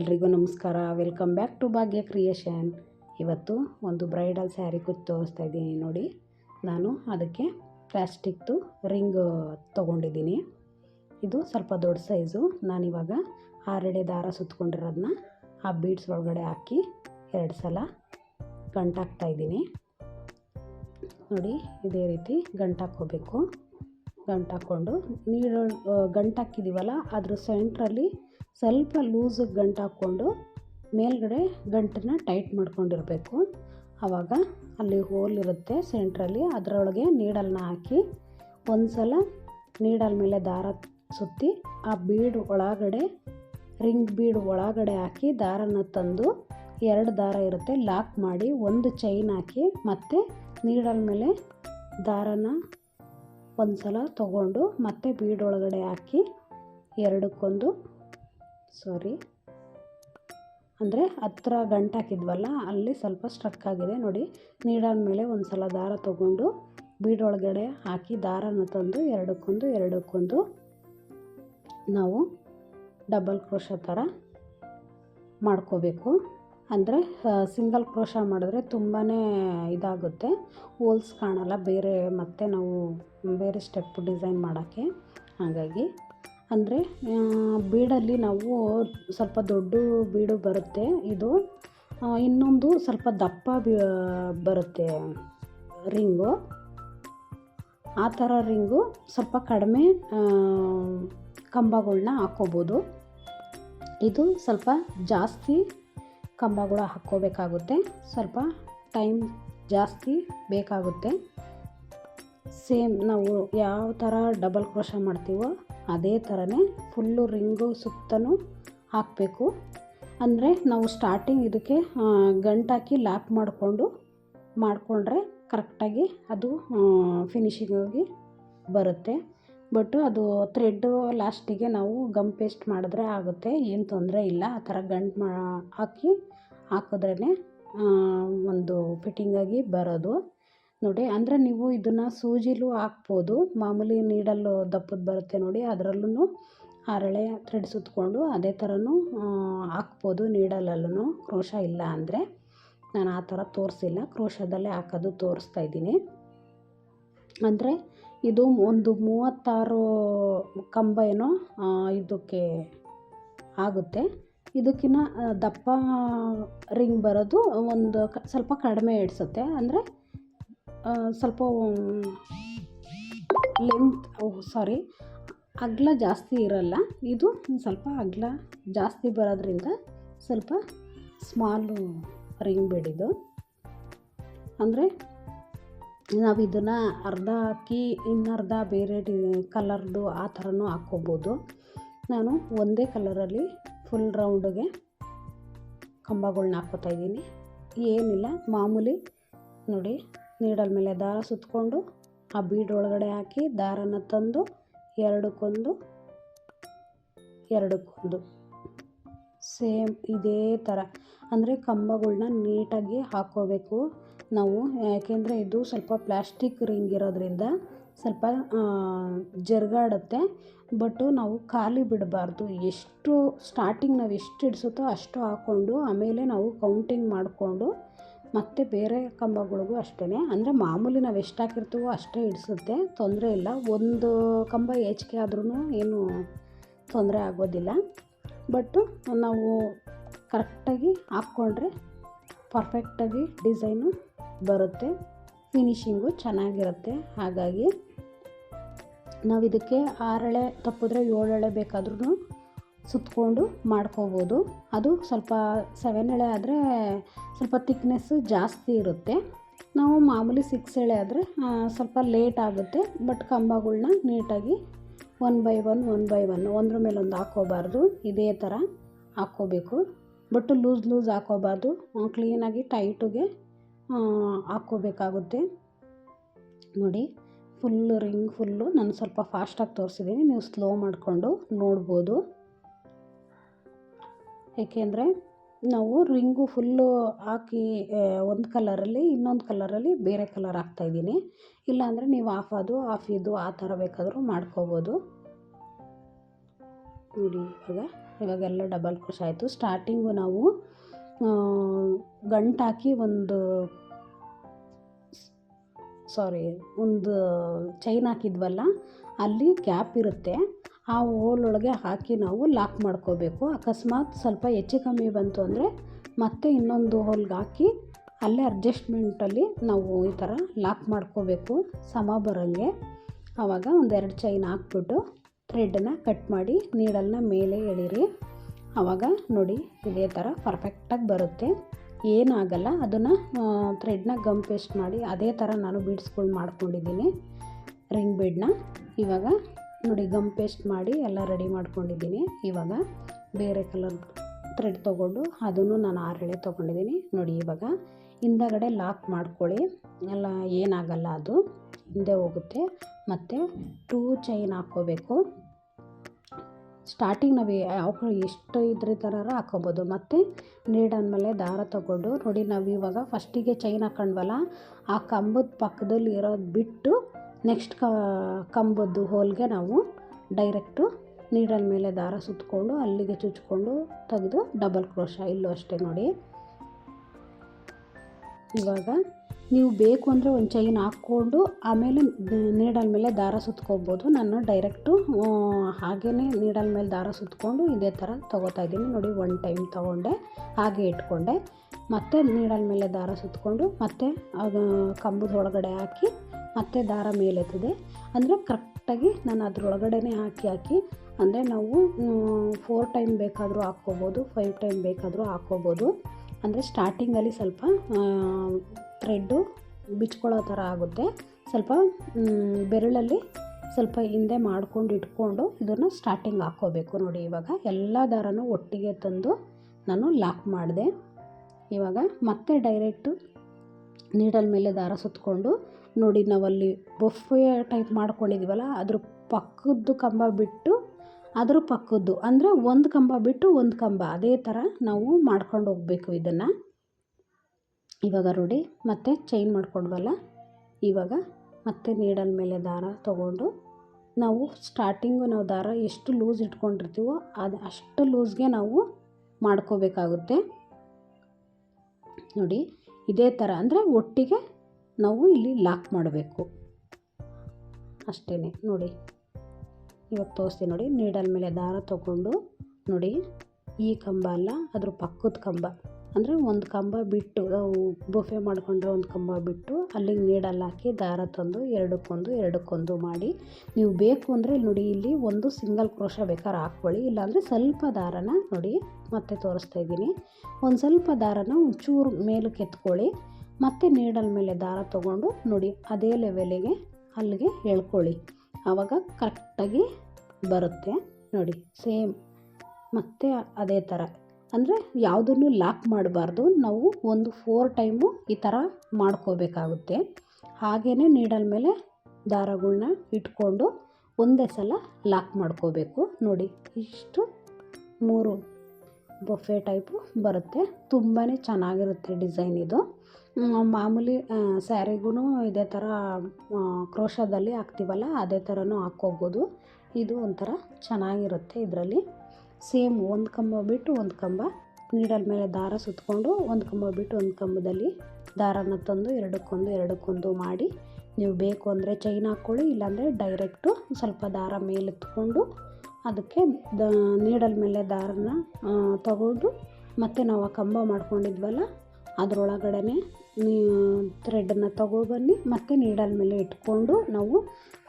ಎಲ್ರಿಗೂ ನಮಸ್ಕಾರ. Welcome back to Bhagya creation ಇವತ್ತು ಒಂದು ಬ್ರೈಡಲ್ ಸ್ಯಾರಿ ಕುಚ್ಚು ತೋರಿಸ್ತಾ ಇದ್ದೀನಿ ನೋಡಿ. ನಾನು ಅದಕ್ಕೆ ಪ್ಲ್ಯಾಸ್ಟಿಕ್ದು ರಿಂಗ್ ತೊಗೊಂಡಿದ್ದೀನಿ. ಇದು ಸ್ವಲ್ಪ ದೊಡ್ಡ ಸೈಜು ನಾನಿವಾಗ ಆರೆಡೆ ದಾರ ಸುತ್ಕೊಂಡಿರೋದನ್ನ ಆ ಬೀಡ್ಸ್ ಒಳಗಡೆ ಹಾಕಿ ಎರಡು ಸಲ ಗಂಟಾಕ್ತಾಯಿದ್ದೀನಿ ನೋಡಿ, ಇದೇ ರೀತಿ ಗಂಟಾಕೋಬೇಕು ಗಂಟಾಕ್ಕೊಂಡು ನೀರು ಗಂಟಾಕಿದ್ದೀವಲ್ಲ ಅದ್ರ ಸೆಂಟ್ರಲ್ಲಿ ಸ್ವಲ್ಪ ಲೂಸಾಗಿ ಗಂಟು ಹಾಕ್ಕೊಂಡು ಮೇಲ್ಗಡೆ ಗಂಟನ್ನು ಟೈಟ್ ಮಾಡ್ಕೊಂಡಿರಬೇಕು. ಆವಾಗ ಅಲ್ಲಿ ಹೋಲ್ ಇರುತ್ತೆ ಸೆಂಟ್ರಲ್ಲಿ. ಅದರೊಳಗೆ ನೀಡಲ್ನ ಹಾಕಿ ಒಂದು ಸಲ ನೀಡಲ್ ಮೇಲೆ ದಾರ ಸುತ್ತಿ ಆ ಬೀಡ್ ಒಳಗಡೆ, ರಿಂಗ್ ಬೀಡ್ ಒಳಗಡೆ ಹಾಕಿ ದಾರನ ತಂದು ಎರಡು ದಾರ ಇರುತ್ತೆ. ಲಾಕ್ ಮಾಡಿ ಒಂದು ಚೈನ್ ಹಾಕಿ ಮತ್ತೆ ನೀಡಲ್ ಮೇಲೆ ದಾರನ ಒಂದು ಸಲ ತಗೊಂಡು ಮತ್ತೆ ಬೀಡ್ ಒಳಗಡೆ ಹಾಕಿ ಎರಡಕ್ಕೊಂದು ಸಾರಿ. ಅಂದರೆ ಹತ್ತಿರ ಗಂಟು ಹಾಕಿದ್ವಲ್ಲ, ಅಲ್ಲಿ ಸ್ವಲ್ಪ ಸ್ಟ್ರಕ್ ಆಗಿದೆ ನೋಡಿ. ನೀಡಾದ ಮೇಲೆ ಒಂದು ಸಲ ದಾರ ತೊಗೊಂಡು ಬೀಡೊಳಗಡೆ ಹಾಕಿ ದಾರನ ತಂದು ಎರಡಕ್ಕೊಂದು ಎರಡಕ್ಕೊಂದು ನಾವು ಡಬಲ್ ಕ್ರೋಶ ಥರ ಮಾಡ್ಕೋಬೇಕು. ಅಂದರೆ ಸಿಂಗಲ್ ಕ್ರೋಶ ಮಾಡಿದ್ರೆ ತುಂಬಾ ಇದಾಗುತ್ತೆ. ಹೋಲ್ಸ್ ಕಾಣಲ್ಲ, ಬೇರೆ ಮತ್ತೆ ನಾವು ಬೇರೆ ಸ್ಟೆಪ್ ಡಿಸೈನ್ ಮಾಡೋಕ್ಕೆ. ಹಾಗಾಗಿ ಅಂದರೆ ಬೀಡಲ್ಲಿ ನಾವು ಸ್ವಲ್ಪ ದೊಡ್ಡ ಬೀಡು ಬರುತ್ತೆ. ಇದು ಇನ್ನೊಂದು ಸ್ವಲ್ಪ ದಪ್ಪ ಬಿ, ಬರುತ್ತೆ ರಿಂಗು. ಆ ಥರ ರಿಂಗು ಸ್ವಲ್ಪ ಕಡಿಮೆ ಕಂಬಗಳನ್ನ ಹಾಕ್ಕೋಬೋದು. ಇದು ಸ್ವಲ್ಪ ಜಾಸ್ತಿ ಕಂಬಗಳು ಹಾಕ್ಕೋಬೇಕಾಗುತ್ತೆ. ಸ್ವಲ್ಪ ಟೈಮ್ ಜಾಸ್ತಿ ಬೇಕಾಗುತ್ತೆ. ಸೇಮ್ ನಾವು ಯಾವ ಥರ ಡಬಲ್ ಕ್ರೋಶ ಮಾಡ್ತೀವೋ ಅದೇ ಥರನೇ ಫುಲ್ಲು ರಿಂಗು ಸುತ್ತಲೂ ಹಾಕಬೇಕು. ಅಂದರೆ ನಾವು ಸ್ಟಾರ್ಟಿಂಗ್ ಇದಕ್ಕೆ ಗಂಟಾಕಿ ಲ್ಯಾಪ್ ಮಾಡಿಕೊಂಡು, ಮಾಡಿಕೊಂಡ್ರೆ ಕರೆಕ್ಟಾಗಿ ಅದು ಫಿನಿಶಿಂಗಾಗಿ ಬರುತ್ತೆ. ಬಟ್ ಅದು ಥ್ರೆಡ್ಡು ಲಾಸ್ಟಿಗೆ ನಾವು ಗಮ್ ಪೇಸ್ಟ್ ಮಾಡಿದ್ರೆ ಆಗುತ್ತೆ, ಏನು ತೊಂದರೆ ಇಲ್ಲ. ಆ ಥರ ಗಂಟು ಮಾ, ಹಾಕಿ ಹಾಕಿದ್ರೇ ಒಂದು ಫಿಟ್ಟಿಂಗಾಗಿ ಬರೋದು. ನೋಡಿ, ಅಂದರೆ ನೀವು ಇದನ್ನು ಸೂಜಿಲೂ ಹಾಕ್ಬೋದು. ಮಾಮೂಲಿ ನೀಡಲ್ಲು ದಪ್ಪದ್ದು ಬರುತ್ತೆ ನೋಡಿ ಅದರಲ್ಲೂ ಹರಳೆ ಥ್ರೆಡ್ ಸುತ್ತಕೊಂಡು ಅದೇ ಥರನೂ ಹಾಕ್ಬೋದು ನೀಡಲಲ್ಲೂ ಕ್ರೋಶ ಇಲ್ಲ ಅಂದರೆ ನಾನು ಆ ಥರ ತೋರಿಸಿಲ್ಲ. ಕ್ರೋಶದಲ್ಲೇ ಹಾಕೋದು ತೋರಿಸ್ತಾ ಇದ್ದೀನಿ. ಅಂದರೆ ಇದು ಒಂದು ಮೂವತ್ತಾರು ಕಂಬ ಏನೋ ಇದಕ್ಕೆ ಆಗುತ್ತೆ. ಇದಕ್ಕಿಂತ ದಪ್ಪ ರಿಂಗ್ ಬರೋದು ಒಂದು ಸ್ವಲ್ಪ ಕಡಿಮೆ ಇಡಿಸುತ್ತೆ ಅಂದರೆ ಸ್ವಲ್ಪ ಲೆಂತ್ ಸಾರಿ ಅಗಲ ಜಾಸ್ತಿ ಇರಲ್ಲ. ಇದು ಸ್ವಲ್ಪ ಅಗಲ ಜಾಸ್ತಿ ಬರೋದ್ರಿಂದ ಸ್ವಲ್ಪ ಸ್ಮಾಲ್ ರಿಂಗ್ ಬಿಡಿದು ಅಂದರೆ ನಾವು ಇದನ್ನು ಅರ್ಧ ಹಾಕಿ ಇನ್ನರ್ಧ ಬೇರೆ ಡಿ, ಕಲರ್ದು ಆ ಥರನೂ ಹಾಕ್ಕೋಬೋದು. ನಾನು ಒಂದೇ ಕಲರಲ್ಲಿ ಫುಲ್ ರೌಂಡಿಗೆ ಕಂಬಗಳ್ನ ಹಾಕ್ಕೋತಾ ಇದ್ದೀನಿ. ಏನಿಲ್ಲ, ಮಾಮೂಲಿ ನೋಡಿ. ನೀಡಲ್ ಮೇಲೆ ದಾರ ಸುತ್ತಕೊಂಡು ಆ ಬೀಡ್ ಒಳಗಡೆ ಹಾಕಿ ದಾರನ ತಂದು ಎರಡಕ್ಕೊಂದು ಎರಡಕ್ಕೊಂದು. ಸೇಮ್ ಇದೇ ಥರ ಅಂದರೆ ಕಂಬಗಳನ್ನ ನೀಟಾಗಿ ಹಾಕ್ಕೋಬೇಕು ನಾವು. ಯಾಕೆಂದರೆ ಇದು ಸ್ವಲ್ಪ ಪ್ಲ್ಯಾಸ್ಟಿಕ್ ರಿಂಗ್ ಇರೋದ್ರಿಂದ ಸ್ವಲ್ಪ ಜರುಗಾಡುತ್ತೆ. ಬಟ್ಟು ನಾವು ಖಾಲಿ ಬಿಡಬಾರ್ದು. ಎಷ್ಟು ಸ್ಟಾರ್ಟಿಂಗ್ ನಾವು ಎಷ್ಟು ಹಿಡ್ಸುತ್ತೋ ಅಷ್ಟು ಹಾಕ್ಕೊಂಡು ಆಮೇಲೆ ನಾವು ಕೌಂಟಿಂಗ್ ಮಾಡಿಕೊಂಡು ಮತ್ತು ಬೇರೆ ಕಂಬಗಳಿಗೂ ಅಷ್ಟೇ ಅಂದರೆ ಮಾಮೂಲಿ ನಾವು ಎಷ್ಟು ಹಾಕಿರ್ತೀವೋ ಅಷ್ಟೇ ಹಿಡ್ಸುತ್ತೆ ತೊಂದರೆ ಇಲ್ಲ. ಒಂದು ಕಂಬ ಹೆಚ್ಚಿಗೆ ಆದ್ರೂ ಏನು ತೊಂದರೆ ಆಗೋದಿಲ್ಲ. ಬಟ್ಟು ನಾವು ಕರೆಕ್ಟಾಗಿ ಹಾಕ್ಕೊಂಡ್ರೆ ಪರ್ಫೆಕ್ಟಾಗಿ ಡಿಸೈನು ಬರುತ್ತೆ. ಫಿನಿಶಿಂಗು ಚೆನ್ನಾಗಿರುತ್ತೆ. ಹಾಗಾಗಿ ನಾವು ಇದಕ್ಕೆ ಆರಳೆ ತಪ್ಪಿದ್ರೆ ಏಳೆಳೆ ಬೇಕಾದ್ರೂ ಸುತ್ತಕೊಂಡು ಮಾಡ್ಕೋಬೋದು. ಅದು ಸ್ವಲ್ಪ ಸೆವೆನ್ ಎಳೆ ಆದರೆ ಸ್ವಲ್ಪ ತಿಕ್ನೆಸ್ಸು ಜಾಸ್ತಿ ಇರುತ್ತೆ. ನಾವು ಮಾಮೂಲಿ ಸಿಕ್ಸ್ ಎಳೆ ಆದರೆ ಸ್ವಲ್ಪ ಲೇಟ್ ಆಗುತ್ತೆ ಬಟ್ ಕಂಬಗಳ್ನ ನೀಟಾಗಿ one by one one by one ಒಂದ್ರ ಮೇಲೆ ಒಂದು ಹಾಕ್ಕೋಬಾರ್ದು. ಇದೇ ಥರ ಹಾಕ್ಕೋಬೇಕು. ಬಟ್ ಲೂಸ್ ಲೂಸ್ ಹಾಕೋಬಾರ್ದು ಕ್ಲೀನಾಗಿ ಟೈಟಿಗೆ ಹಾಕ್ಕೋಬೇಕಾಗುತ್ತೆ. ನೋಡಿ ಫುಲ್ಲು ರಿಂಗ್ ಫುಲ್ಲು ನಾನು ಸ್ವಲ್ಪ ಫಾಸ್ಟಾಗಿ ತೋರಿಸಿದ್ದೀನಿ ನೀವು ಸ್ಲೋ ಮಾಡಿಕೊಂಡು ನೋಡ್ಬೋದು. ಏಕೆಂದರೆ ನಾವು ರಿಂಗು ಫುಲ್ಲು ಹಾಕಿ ಒಂದು ಕಲರಲ್ಲಿ, ಇನ್ನೊಂದು ಕಲರಲ್ಲಿ ಬೇರೆ ಕಲರ್ ಹಾಕ್ತಾಯಿದ್ದೀನಿ ಇಲ್ಲಾಂದರೆ ನೀವು ಆಫ್ ಅದು ಆಫ್ ಇದು, ಆ ಥರ ಬೇಕಾದರೂ ಮಾಡ್ಕೋಬೋದು. ನೋಡಿ, ಇವಾಗ, ಇವಾಗೆಲ್ಲ ಡಬಲ್ ಕ್ರೋಶ ಆಯಿತು. ಸ್ಟಾರ್ಟಿಂಗು ನಾವು ಗಂಟಾಕಿ ಒಂದು ಸಾರಿ ಒಂದು ಚೈನ್ ಹಾಕಿದ್ವಲ್ಲ, ಅಲ್ಲಿ ಗ್ಯಾಪ್ ಇರುತ್ತೆ. ಆ ಹೋಲೊಳಗೆ ಹಾಕಿ ನಾವು ಲಾಕ್ ಮಾಡ್ಕೋಬೇಕು. ಅಕಸ್ಮಾತ್ ಸ್ವಲ್ಪ ಹೆಚ್ಚು ಕಮ್ಮಿ ಬಂತು ಅಂದರೆ ಮತ್ತೆ ಇನ್ನೊಂದು ಹೋಲ್ಗೆ ಹಾಕಿ ಅಲ್ಲೇ ಅಡ್ಜಸ್ಟ್ಮೆಂಟಲ್ಲಿ ನಾವು ಈ ಥರ ಲಾಕ್ ಮಾಡ್ಕೋಬೇಕು. ಸಮ ಬರೋಂಗೆ. ಆವಾಗ ಒಂದೆರಡು ಚೈನ್ ಹಾಕ್ಬಿಟ್ಟು ಥ್ರೆಡ್ಡನ್ನ ಕಟ್ ಮಾಡಿ ನೀಡಲ್ನ ಮೇಲೆ ಎಳೀರಿ. ಆವಾಗ ನೋಡಿ ಇದೇ ಥರ ಪರ್ಫೆಕ್ಟಾಗಿ ಬರುತ್ತೆ. ಏನಾಗಲ್ಲ, ಅದನ್ನು ಥ್ರೆಡ್ನ ಗಮ್ ಪೇಸ್ಟ್ ಮಾಡಿ ಅದೇ ಥರ ನಾನು ಬೀಡ್ಸ್ಗಳು ಮಾಡ್ಕೊಂಡಿದ್ದೀನಿ. ರಿಂಗ್ ಬೀಡನ್ನ ಇವಾಗ ನೋಡಿ ಗಮ್ ಪೇಸ್ಟ್ ಮಾಡಿ ಎಲ್ಲ ರೆಡಿ ಮಾಡ್ಕೊಂಡಿದ್ದೀನಿ. ಇವಾಗ ಬೇರೆ ಕಲರ್ ಥ್ರೆಡ್ ತೊಗೊಂಡು ಅದನ್ನು ನಾನು ಆರೆಳೆ ತೊಗೊಂಡಿದ್ದೀನಿ. ನೋಡಿ, ಇವಾಗ ಹಿಂದಗಡೆ ಲಾಕ್ ಮಾಡ್ಕೊಳ್ಳಿ. ಎಲ್ಲ ಏನಾಗಲ್ಲ ಅದು. ಹಿಂದೆ ಹೋಗುತ್ತೆ. ಮತ್ತು ಟೂ ಚೈನ್ ಹಾಕ್ಕೋಬೇಕು. ಸ್ಟಾರ್ಟಿಂಗ್ ನಾವು ಯಾವ ಎಷ್ಟು ಇದ್ರ ಥರ ಹಾಕ್ಕೋಬೋದು. ಮತ್ತು ನೀಡಾದ್ಮೇಲೆ ದಾರ ತಗೊಂಡು ನೋಡಿ, ನಾವು ಇವಾಗ ಫಸ್ಟಿಗೆ ಚೈನ್ ಹಾಕೊಂಡ್ವಲ್ಲ, ಆ ಕಂಬದ ಪಕ್ಕದಲ್ಲಿ ಇರೋದು ಬಿಟ್ಟು ನೆಕ್ಸ್ಟ್ ಕಂಬದ್ದು ಹೋಲ್ಗೆ ನಾವು ಡೈರೆಕ್ಟು ನೀಡಲ್ ಮೇಲೆ ದಾರ ಸುತ್ತಕೊಂಡು ಅಲ್ಲಿಗೆ ಚುಚ್ಕೊಂಡು ತೆಗೆದು ಡಬಲ್ ಕ್ರೋಶ ಇಲ್ಲೂ ಅಷ್ಟೇ ನೋಡಿ. ಇವಾಗ ನೀವು ಬೇಕು ಅಂದರೆ ಒಂದು ಚೈನ್ ಹಾಕ್ಕೊಂಡು ಆಮೇಲೆ ನೀಡಲ್ ಮೇಲೆ ದಾರ ಸುತ್ಕೋಬೋದು. ನಾನು ಡೈರೆಕ್ಟು ಹಾಗೇ ನೀಡಲ್ ಮೇಲೆ ದಾರ ಸುತ್ಕೊಂಡು ಇದೇ ಥರ ತೊಗೋತಾ ಇದ್ದೀನಿ. ನೋಡಿ ಒನ್ ಟೈಮ್ ತೊಗೊಂಡೆ, ಹಾಗೆ ಇಟ್ಕೊಂಡೆ. ಮತ್ತೆ ನೀಡಲ್ ಮೇಲೆ ದಾರ ಸುತ್ತಕೊಂಡು ಮತ್ತೆ ಅದು, ಕಂಬದ ಒಳಗಡೆ ಹಾಕಿ ಮತ್ತೆ ದಾರ ಮೇಲೆತ್ತಿದೆ. ಅಂದರೆ ಕರೆಕ್ಟಾಗಿ ನಾನು ಅದರೊಳಗಡೆನೇ ಹಾಕಿ ಹಾಕಿ, ಅಂದರೆ ನಾವು ಫೋರ್ ಟೈಮ್ ಬೇಕಾದರೂ ಹಾಕ್ಕೋಬೋದು ಫೈವ್ ಟೈಮ್ ಬೇಕಾದರೂ ಹಾಕ್ಕೋಬೋದು. ಅಂದರೆ ಸ್ಟಾರ್ಟಿಂಗಲ್ಲಿ ಸ್ವಲ್ಪ ಥ್ರೆಡ್ಡು ಬಿಚ್ಕೊಳ್ಳೋ ಥರ ಆಗುತ್ತೆ. ಸ್ವಲ್ಪ ಬೆರಳಲ್ಲಿ ಸ್ವಲ್ಪ ಹಿಂದೆ ಮಾಡ್ಕೊಂಡು ಇಟ್ಕೊಂಡು ಇದನ್ನು ಸ್ಟಾರ್ಟಿಂಗ್ ಹಾಕ್ಕೋಬೇಕು. ನೋಡಿ, ಇವಾಗ ಎಲ್ಲ ದಾರನೂ ಒಟ್ಟಿಗೆ ತಂದು ನಾನು ಲಾಕ್ ಮಾಡಿದೆ. ಇವಾಗ ಮತ್ತೆ ಡೈರೆಕ್ಟು ನೀಡಲ್ ಮೇಲೆ ದಾರ ಸುತ್ತಕೊಂಡು ನೋಡಿ, ನಾವಲ್ಲಿ ಬೊಫೆ ಟೈಪ್ ಮಾಡ್ಕೊಂಡಿದ್ದೀವಲ್ಲ ಅದ್ರ ಪಕ್ಕದ್ದು ಕಂಬ ಬಿಟ್ಟು ಅದ್ರ ಪಕ್ಕದ್ದು, ಅಂದರೆ ಒಂದು ಕಂಬ ಬಿಟ್ಟು ಒಂದು ಕಂಬ, ಅದೇ ಥರ ನಾವು ಮಾಡ್ಕೊಂಡು ಹೋಗಬೇಕು ಇದನ್ನು. ಇವಾಗ ನೋಡಿ ಮತ್ತೆ ಚೈನ್ ಮಾಡ್ಕೊಂಡ್ವಲ್ಲ? ಇವಾಗ ಮತ್ತೆ ನೀಡಲ್ ಮೇಲೆ ದಾರ ತೊಗೊಂಡು ನಾವು ಸ್ಟಾರ್ಟಿಂಗು ನಾವು ದಾರ ಎಷ್ಟು ಲೂಸ್ ಇಟ್ಕೊಂಡಿರ್ತೀವೋ ಅದು ಅಷ್ಟು ಲೂಸ್ಗೆ ನಾವು ಮಾಡ್ಕೋಬೇಕಾಗುತ್ತೆ. ನೋಡಿ, ಇದೇ ಥರ ಅಂದರೆ ಒಟ್ಟಿಗೆ ನಾವು ಇಲ್ಲಿ ಲಾಕ್ ಮಾಡಬೇಕು. ಅಷ್ಟೇ ನೋಡಿ. ಇವಾಗ ತೋರಿಸ್ತೀನಿ ನೋಡಿ ನೀಡಲ್ ಮೇಲೆ ದಾರ ತೊಗೊಂಡು ನೋಡಿ, ಈ ಕಂಬ ಅಲ್ಲ, ಅದ್ರ ಪಕ್ಕದ ಕಂಬ. ಅಂದರೆ ಒಂದು ಕಂಬ ಬಿಟ್ಟು ಬೊಫೆ ಮಾಡಿಕೊಂಡ್ರೆ ಒಂದು ಕಂಬ ಬಿಟ್ಟು ಅಲ್ಲಿಗೆ ನೀಡಲ್ಲಿ ಹಾಕಿ ದಾರ ತಂದು ಎರಡಕ್ಕೊಂದು ಎರಡಕ್ಕೊಂದು ಮಾಡಿ ನೀವು ಬೇಕು ಅಂದರೆ ನೋಡಿ ಇಲ್ಲಿ ಒಂದು ಸಿಂಗಲ್ ಕ್ರೋಶ ಬೇಕಾದ್ರೆ ಹಾಕ್ಕೊಳ್ಳಿ. ಇಲ್ಲಾಂದರೆ ಸ್ವಲ್ಪ ದಾರನ ನೋಡಿ ಮತ್ತೆ ತೋರಿಸ್ತಾ ಇದ್ದೀನಿ. ಒಂದು ಸ್ವಲ್ಪ ದಾರನ ಒಂಚೂರು ಮೇಲಕ್ಕೆ ಎತ್ಕೊಳ್ಳಿ. ಮತ್ತೆ ನೀಡಲ್ ಮೇಲೆ ದಾರ ತೊಗೊಂಡು ನೋಡಿ ಅದೇ ಲೆವೆಲಿಗೆ ಅಲ್ಲಿಗೆ ಎಳ್ಕೊಳ್ಳಿ ಆವಾಗ ಕರೆಕ್ಟಾಗಿ ಬರುತ್ತೆ ನೋಡಿ ಸೇಮ್ ಮತ್ತೆ ಅದೇ ಥರ ಅಂದರೆ ಯಾವುದನ್ನು ಲಾಕ್ ಮಾಡಬಾರ್ದು, ನಾವು ಒಂದು ಫೋರ್ ಟೈಮು ಈ ಥರ ಮಾಡ್ಕೋಬೇಕಾಗುತ್ತೆ. ಹಾಗೇ ನೀಡಲ್ ಮೇಲೆ ದಾರಗಳನ್ನ ಇಟ್ಕೊಂಡು ಒಂದೇ ಸಲ ಲಾಕ್ ಮಾಡ್ಕೋಬೇಕು. ನೋಡಿ, ಇಷ್ಟು ಮೂರು ಬೊಫೆ ಟೈಪು ಬರುತ್ತೆ. ತುಂಬಾ ಚೆನ್ನಾಗಿರುತ್ತೆ ಡಿಸೈನ್ ಇದು. ಮಾಮೂಲಿ ಸ್ಯಾರಿಗೂ ಇದೇ ಥರ ಕ್ರೋಶದಲ್ಲಿ ಹಾಕ್ತೀವಲ್ಲ, ಅದೇ ಥರನೂ ಹಾಕ್ಕೋಬೋದು. ಇದು ಒಂಥರ ಚೆನ್ನಾಗಿರುತ್ತೆ ಇದರಲ್ಲಿ. ಸೇಮ್ ಒಂದು ಕಂಬ ಬಿಟ್ಟು ಒಂದು ಕಂಬ, ನೀಡಲ್ ಮೇಲೆ ದಾರ ಸುತ್ತಕೊಂಡು ಒಂದು ಕಂಬ ಬಿಟ್ಟು ಒಂದು ಕಂಬದಲ್ಲಿ ದಾರನ ತಂದು ಎರಡಕ್ಕೊಂದು ಎರಡಕ್ಕೊಂದು ಮಾಡಿ, ನೀವು ಬೇಕು ಅಂದರೆ ಚೈನ್ ಹಾಕ್ಕೊಳ್ಳಿ ಇಲ್ಲಾಂದರೆ ಡೈರೆಕ್ಟು ಸ್ವಲ್ಪ ದಾರ ಮೇಲೆತ್ಕೊಂಡು ಅದಕ್ಕೆ ದ, ನೀಡಲ್ ಮೇಲೆ ದಾರನ ತಗೊಂಡು ಮತ್ತು ನಾವು ಆ ಕಂಬ ಮಾಡ್ಕೊಂಡಿದ್ವಲ್ಲ ಅದರೊಳಗಡೆ ಥ್ರೆಡನ್ನು ತಗೊಬನ್ನಿ ಮತ್ತು ನೀಡಲ್ ಮೇಲೆ ಇಟ್ಕೊಂಡು ನಾವು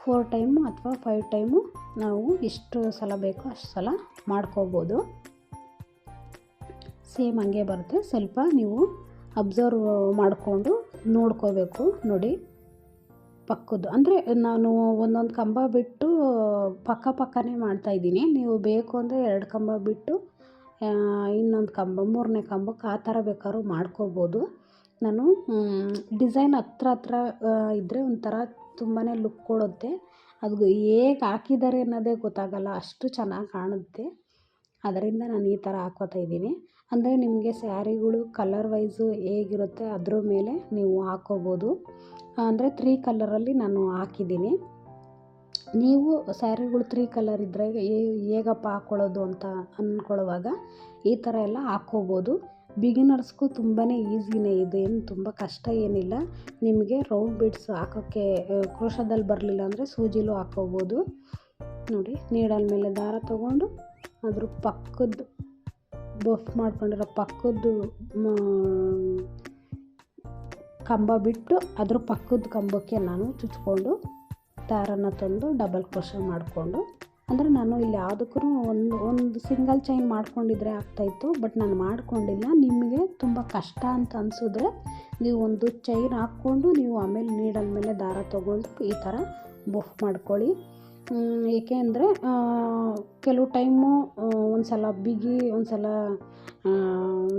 ಫೋರ್ ಟೈಮು ಅಥವಾ ಫೈವ್ ಟೈಮು ನಾವು ಎಷ್ಟು ಸಲ ಬೇಕೋ ಅಷ್ಟು ಸಲ ಮಾಡ್ಕೋಬೋದು. ಸೇಮ್ ಹಂಗೆ ಬರುತ್ತೆ. ಸ್ವಲ್ಪ ನೀವು ಅಬ್ಸರ್ವ್ ಮಾಡಿಕೊಂಡು ನೋಡ್ಕೋಬೇಕು ನೋಡಿ. ಪಕ್ಕದ್ದು ಅಂದರೆ ನಾನು ಒಂದೊಂದು ಕಂಬ ಬಿಟ್ಟು ಪಕ್ಕ ಪಕ್ಕನೇ ಮಾಡ್ತಾಯಿದ್ದೀನಿ ನೀವು ಬೇಕು ಅಂದರೆ ಎರಡು ಕಂಬ ಬಿಟ್ಟು ಇನ್ನೊಂದು ಕಂಬ, ಮೂರನೇ ಕಂಬಕ್ಕೆ ಆ ಥರ ಬೇಕಾದ್ರೂ ಮಾಡ್ಕೋಬೋದು. ನಾನು ಡಿಸೈನ್ ಹತ್ರ ಹತ್ರ ಇದ್ದರೆ ಒಂಥರ ತುಂಬಾ ಲುಕ್ ಕೊಡುತ್ತೆ. ಅದು ಹೇಗೆ ಹಾಕಿದ್ದಾರೆ ಅನ್ನೋದೇ ಗೊತ್ತಾಗಲ್ಲ. ಅಷ್ಟು ಚೆನ್ನಾಗಿ ಕಾಣುತ್ತೆ. ಅದರಿಂದ ನಾನು ಈ ಥರ ಹಾಕೋತಾ ಇದ್ದೀನಿ. ಅಂದರೆ ನಿಮಗೆ ಸ್ಯಾರಿಗಳು ಕಲರ್ ವೈಸು ಹೇಗಿರುತ್ತೆ ಅದ್ರ ಮೇಲೆ ನೀವು ಹಾಕ್ಕೋಬೋದು ಅಂದರೆ ತ್ರೀ ಕಲರಲ್ಲಿ ನಾನು ಹಾಕಿದ್ದೀನಿ. ನೀವು ಸ್ಯಾರಿಗಳು ತ್ರೀ ಕಲರ್ ಇದ್ದರೆ ಹೇಗಪ್ಪ ಹಾಕ್ಕೊಳ್ಳೋದು ಅಂತ ಅಂದ್ಕೊಳ್ಳುವಾಗ ಈ ಥರ ಎಲ್ಲ ಹಾಕ್ಕೋಬೋದು ಬಿಗಿನರ್ಸ್ಗೂ ತುಂಬಾ ಈಸಿನೇ ಇದು, ಏನು ತುಂಬ ಕಷ್ಟ ಏನಿಲ್ಲ. ನಿಮಗೆ ರೌಂಡ್ ಬಿಡ್ಸ್ ಹಾಕೋಕ್ಕೆ ಕ್ರೋಶದಲ್ಲಿ ಬರಲಿಲ್ಲ ಅಂದರೆ ಸೂಜಿಲೂ ಹಾಕೋಬೋದು. ನೋಡಿ, ನೀಡಲ್ ಮೇಲೆ ದಾರ ತಗೊಂಡು ಅದ್ರ ಪಕ್ಕದ ಬಫ್ ಮಾಡ್ಕೊಂಡಿರೋ ಪಕ್ಕದ್ದು ಕಂಬ ಬಿಟ್ಟು ಅದ್ರ ಪಕ್ಕದ ಕಂಬಕ್ಕೆ ನಾನು ಚುಚ್ಕೊಂಡು ದಾರನ ತಂದು ಡಬಲ್ ಕ್ರೋಶ ಮಾಡಿಕೊಂಡು ಅಂದರೆ ನಾನು ಇಲ್ಲಿ ಯಾವುದಕ್ಕೂ ಒಂದು ಒಂದು ಸಿಂಗಲ್ ಚೈನ್ ಮಾಡ್ಕೊಂಡಿದ್ರೆ ಆಗ್ತಾಯಿತ್ತು ಬಟ್ ನಾನು ಮಾಡ್ಕೊಂಡಿಲ್ಲ. ನಿಮಗೆ ತುಂಬ ಕಷ್ಟ ಅಂತ ಅನಿಸಿದ್ರೆ ನೀವು ಒಂದು ಚೈನ್ ಹಾಕ್ಕೊಂಡು ನೀವು ಆಮೇಲೆ ನೀಡಲ್ ಮೇಲೆ ದಾರ ತೊಗೊಂಡು ಈ ಥರ ಬಫ್ ಮಾಡ್ಕೊಳ್ಳಿ. ಏಕೆ ಅಂದರೆ ಕೆಲವು ಟೈಮು ಒಂದು ಸಲ ಬಿಗಿ ಒಂದು ಸಲ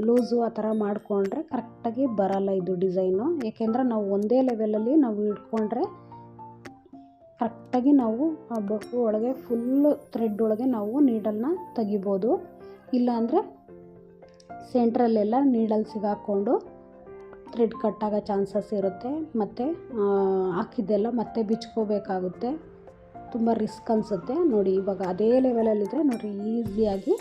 ಲೂಸು ಆ ಥರ ಮಾಡಿಕೊಂಡ್ರೆ ಕರೆಕ್ಟಾಗಿ ಬರಲ್ಲ ಇದು ಡಿಸೈನು ಏಕೆಂದರೆ ನಾವು ಒಂದೇ ಲೆವೆಲಲ್ಲಿ ನಾವು ಇಟ್ಕೊಂಡ್ರೆ ಕರೆಕ್ಟಾಗಿ ನಾವು ಆ ಬಫು ಒಳಗೆ ಫುಲ್ಲು ಥ್ರೆಡ್ ಒಳಗೆ ನಾವು ನೀಡಲ್ನ ತೆಗಿಬೋದು. ಇಲ್ಲಾಂದರೆ ಸೆಂಟ್ರಲ್ಲೆಲ್ಲ ನೀಡಲ್ ಸಿಗಾಕ್ಕೊಂಡು ಥ್ರೆಡ್ ಕಟ್ಟಾಗೋ ಚಾನ್ಸಸ್ ಇರುತ್ತೆ. ಮತ್ತು ಹಾಕಿದ್ದೆಲ್ಲ ಮತ್ತೆ ಬಿಚ್ಕೋಬೇಕಾಗುತ್ತೆ. ತುಂಬ ರಿಸ್ಕ್ ಅನಿಸುತ್ತೆ. ನೋಡಿ, ಇವಾಗ ಅದೇ ಲೆವೆಲಲ್ಲಿದ್ದರೆ ನೋಡಿರಿ ಈಸಿಯಾಗಿ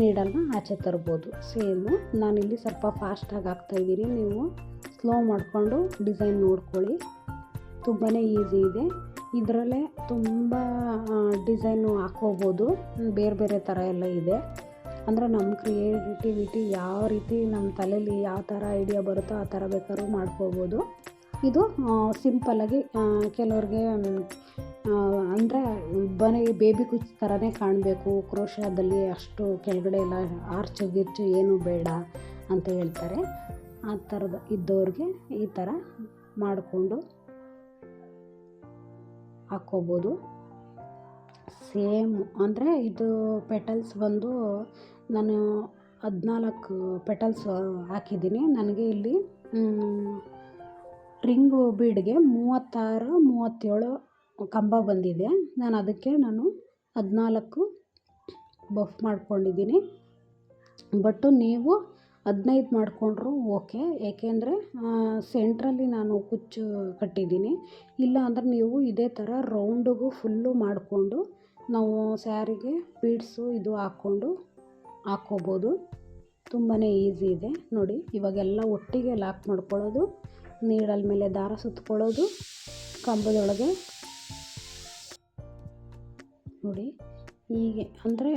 ನೀಡಲ್ನ ಆಚೆ ತರ್ಬೋದು. ಸೇಮು ನಾನಿಲ್ಲಿ ಸ್ವಲ್ಪ ಫಾಸ್ಟಾಗಿ ಹಾಕ್ತಾಯಿದ್ದೀನಿ ನೀವು ಸ್ಲೋ ಮಾಡಿಕೊಂಡು ಡಿಸೈನ್ ನೋಡ್ಕೊಳ್ಳಿ. ತುಂಬಾ ಈಸಿ ಇದೆ. ಇದರಲ್ಲೇ ತುಂಬ ಡಿಸೈನು ಹಾಕ್ಕೋಬೋದು ಬೇರೆ ಬೇರೆ ಥರ ಎಲ್ಲ ಇದೆ. ಅಂದರೆ ನಮ್ಮ ಕ್ರಿಯೇಟಿವಿಟಿ ಯಾವ ರೀತಿ ನಮ್ಮ ತಲೆಯಲ್ಲಿ ಯಾವ ಥರ ಐಡಿಯಾ ಬರುತ್ತೋ ಆ ಥರ ಬೇಕಾದ್ರೂ ಮಾಡ್ಕೋಬೋದು. ಇದು ಸಿಂಪಲ್ಲಾಗಿ ಕೆಲವ್ರಿಗೆ ಅಂದರೆ ಬನೇ ಬೇಬಿ ಕುಚ್ ಥರನೇ ಕಾಣಬೇಕು. ಕ್ರೋಶದಲ್ಲಿ ಅಷ್ಟು ಕೆಳಗಡೆ ಎಲ್ಲ ಆರ್ಚು ಗಿರ್ಚು ಏನೂ ಬೇಡ ಅಂತ ಹೇಳ್ತಾರೆ. ಆ ಥರದ ಇದ್ದವ್ರಿಗೆ ಈ ಥರ ಮಾಡಿಕೊಂಡು ಹಾಕ್ಕೋಬೋದು. ಸೇಮ್ ಅಂದರೆ ಇದು ಪೆಟಲ್ಸ್ ಬಂದು ನಾನು ಹದಿನಾಲ್ಕು ಪೆಟಲ್ಸ್ ಹಾಕಿದ್ದೀನಿ. ನನಗೆ ಇಲ್ಲಿ ರಿಂಗು ಬೀಡ್ಗೆ ಮೂವತ್ತಾರು, ಮೂವತ್ತೇಳು ಕಂಬ ಬಂದಿದೆ. ನಾನು ಅದಕ್ಕೆ ನಾನು ಹದಿನಾಲ್ಕು ಬಫ್ ಮಾಡ್ಕೊಂಡಿದ್ದೀನಿ. ಬಟ್ಟು ನೀವು ಹದಿನೈದು ಮಾಡಿಕೊಂಡ್ರು ಓಕೆ. ಏಕೆಂದರೆ ಸೆಂಟ್ರಲ್ಲಿ ನಾನು ಕುಚ್ಚು ಕಟ್ಟಿದ್ದೀನಿ. ಇಲ್ಲ ಅಂದರೆ ನೀವು ಇದೇ ಥರ ರೌಂಡಿಗೂ ಫುಲ್ಲು ಮಾಡಿಕೊಂಡು ನಾವು ಸ್ಯಾರಿಗೆ ಬೀಡ್ಸು ಇದು ಹಾಕ್ಕೊಂಡು ಹಾಕ್ಕೋಬೋದು. ತುಂಬಾ ಈಸಿ ಇದೆ. ನೋಡಿ, ಇವಾಗೆಲ್ಲ ಒಟ್ಟಿಗೆ ಲಾಕ್ ಮಾಡ್ಕೊಳ್ಳೋದು, ನೀಡಲ್ ಮೇಲೆ ದಾರ ಸುತ್ಕೊಳ್ಳೋದು, ಕಂಬದೊಳಗೆ. ನೋಡಿ, ಹೀಗೆ. ಅಂದರೆ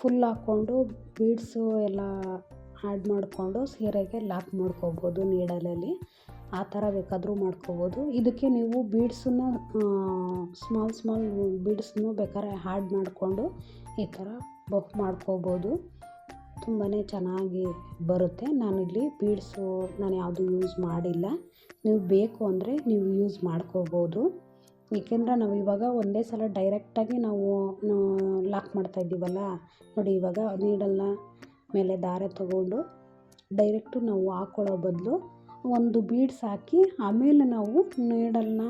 ಫುಲ್ ಹಾಕ್ಕೊಂಡು ಬೀಡ್ಸು ಎಲ್ಲ ಆ್ಯಡ್ ಮಾಡಿಕೊಂಡು ಸೀರೆಗೆ ಲಾಕ್ ಮಾಡ್ಕೋಬೋದು ನೀಡಲಲ್ಲಿ. ಆ ಥರ ಬೇಕಾದರೂ ಮಾಡ್ಕೋಬೋದು. ಇದಕ್ಕೆ ನೀವು ಬೀಡ್ಸನ್ನ ಸ್ಮಾಲ್ ಸ್ಮಾಲ್ ಬೀಡ್ಸನ್ನು ಬೇಕಾದ್ರೆ ಆ್ಯಡ್ ಮಾಡಿಕೊಂಡು ಈ ಥರ ಬಫ್ ಮಾಡ್ಕೋಬೋದು. ತುಂಬಾ ಚೆನ್ನಾಗಿ ಬರುತ್ತೆ. ನಾನಿಲ್ಲಿ ಬೀಡ್ಸು ನಾನು ಯಾವುದು ಯೂಸ್ ಮಾಡಿಲ್ಲ. ನೀವು ಬೇಕು ಅಂದರೆ ನೀವು ಯೂಸ್ ಮಾಡ್ಕೋಬೋದು. ಏಕೆಂದರೆ ನಾವು ಇವಾಗ ಒಂದೇ ಸಲ ಡೈರೆಕ್ಟಾಗಿ ನಾವು ಲಾಕ್ ಮಾಡ್ತಾಯಿದ್ದೀವಲ್ಲ ನೋಡಿ ಇವಾಗ ನೀಡಲ್ನ ಮೇಲೆ ದಾರ ತಗೊಂಡು ಡೈರೆಕ್ಟು ನಾವು ಹಾಕೊಳ್ಳೋ ಬದಲು ಒಂದು ಬೀಡ್ಸ್ ಹಾಕಿ ಆಮೇಲೆ ನಾವು ನೀಡಲ್ನ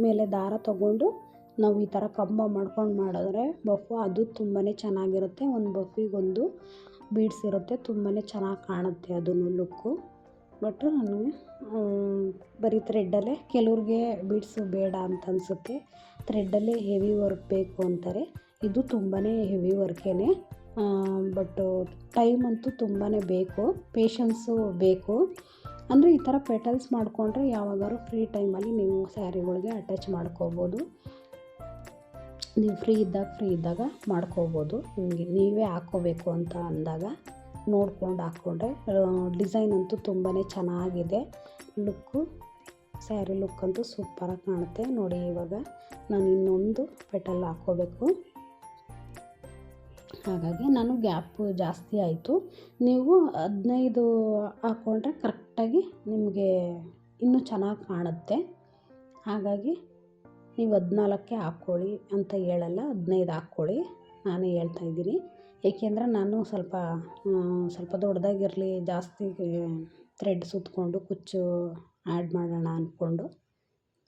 ಮೇಲೆ ದಾರ ತಗೊಂಡು ನಾವು ಈ ಥರ ಕಂಬ ಮಾಡ್ಕೊಂಡು ಮಾಡಿದ್ರೆ ಬಫು ಅದು ತುಂಬಾ ಚೆನ್ನಾಗಿರುತ್ತೆ. ಒಂದು ಬಫಿಗೊಂದು ಬೀಡ್ಸ್ ಇರುತ್ತೆ ತುಂಬಾ ಚೆನ್ನಾಗಿ ಕಾಣುತ್ತೆ ಅದನ್ನು ಲುಕ್ಕು. ಬಟ್ ನನಗೆ ಬರೀ ಥ್ರೆಡ್ಡಲ್ಲೇ, ಕೆಲವ್ರಿಗೆ ಬೀಡ್ಸು ಬೇಡ ಅಂತ ಅನಿಸುತ್ತೆ. ಥ್ರೆಡ್ಡಲ್ಲೇ ಹೆವಿ ವರ್ಕ್ ಬೇಕು ಅಂತಾರೆ. ಇದು ತುಂಬಾ ಹೆವಿ ವರ್ಕೇ ಬಟ್ ಟೈಮ್ ಅಂತೂ ತುಂಬಾ ಬೇಕು ಪೇಷನ್ಸು ಬೇಕು. ಅಂದರೆ ಈ ಥರ ಪೆಟಲ್ಸ್ ಮಾಡಿಕೊಂಡ್ರೆ ಯಾವಾಗಾದ್ರು ಫ್ರೀ ಟೈಮಲ್ಲಿ ನೀವು ಸ್ಯಾರಿಗಳಿಗೆ ಅಟ್ಯಾಚ್ ಮಾಡ್ಕೋಬೋದು. ನೀವು ಫ್ರೀ ಇದ್ದಾಗ ಫ್ರೀ ಇದ್ದಾಗ ಮಾಡ್ಕೋಬೋದು. ನಿಮಗೆ ನೀವೇ ಹಾಕ್ಕೋಬೇಕು ಅಂತ ಅಂದಾಗ ನೋಡ್ಕೊಂಡು ಹಾಕ್ಕೊಂಡ್ರೆ ಡಿಸೈನ್ ಅಂತೂ ತುಂಬಾ ಚೆನ್ನಾಗಿದೆ. ಲುಕ್ಕು ಸ್ಯಾರಿ ಲುಕ್ ಅಂತೂ ಸೂಪರಾಗಿ ಕಾಣುತ್ತೆ. ನೋಡಿ ಇವಾಗ ನಾನು ಇನ್ನೊಂದು ಪೆಟಲ್ ಹಾಕ್ಕೋಬೇಕು. ಹಾಗಾಗಿ ನಾನು ಗ್ಯಾಪು ಜಾಸ್ತಿ ಆಯಿತು. ನೀವು ಹದಿನೈದು ಹಾಕ್ಕೊಂಡ್ರೆ ಕರೆಕ್ಟಾಗಿ ನಿಮಗೆ ಇನ್ನೂ ಚೆನ್ನಾಗಿ ಕಾಣುತ್ತೆ. ಹಾಗಾಗಿ ನೀವು ಹದಿನಾಲ್ಕೇ ಹಾಕ್ಕೊಳ್ಳಿ ಅಂತ ಹೇಳಲ್ಲ, ಹದಿನೈದು ಹಾಕ್ಕೊಳ್ಳಿ. ನಾನು ಹೇಳ್ತಾ ಇದ್ದೀನಿ. ಏಕೆಂದರೆ ನಾನು ಸ್ವಲ್ಪ ಸ್ವಲ್ಪ ದೊಡ್ಡದಾಗಿರಲಿ, ಜಾಸ್ತಿ ಥ್ರೆಡ್ ಸುತ್ತಕೊಂಡು ಕುಚ್ಚು ಆ್ಯಡ್ ಮಾಡೋಣ ಅಂದ್ಕೊಂಡು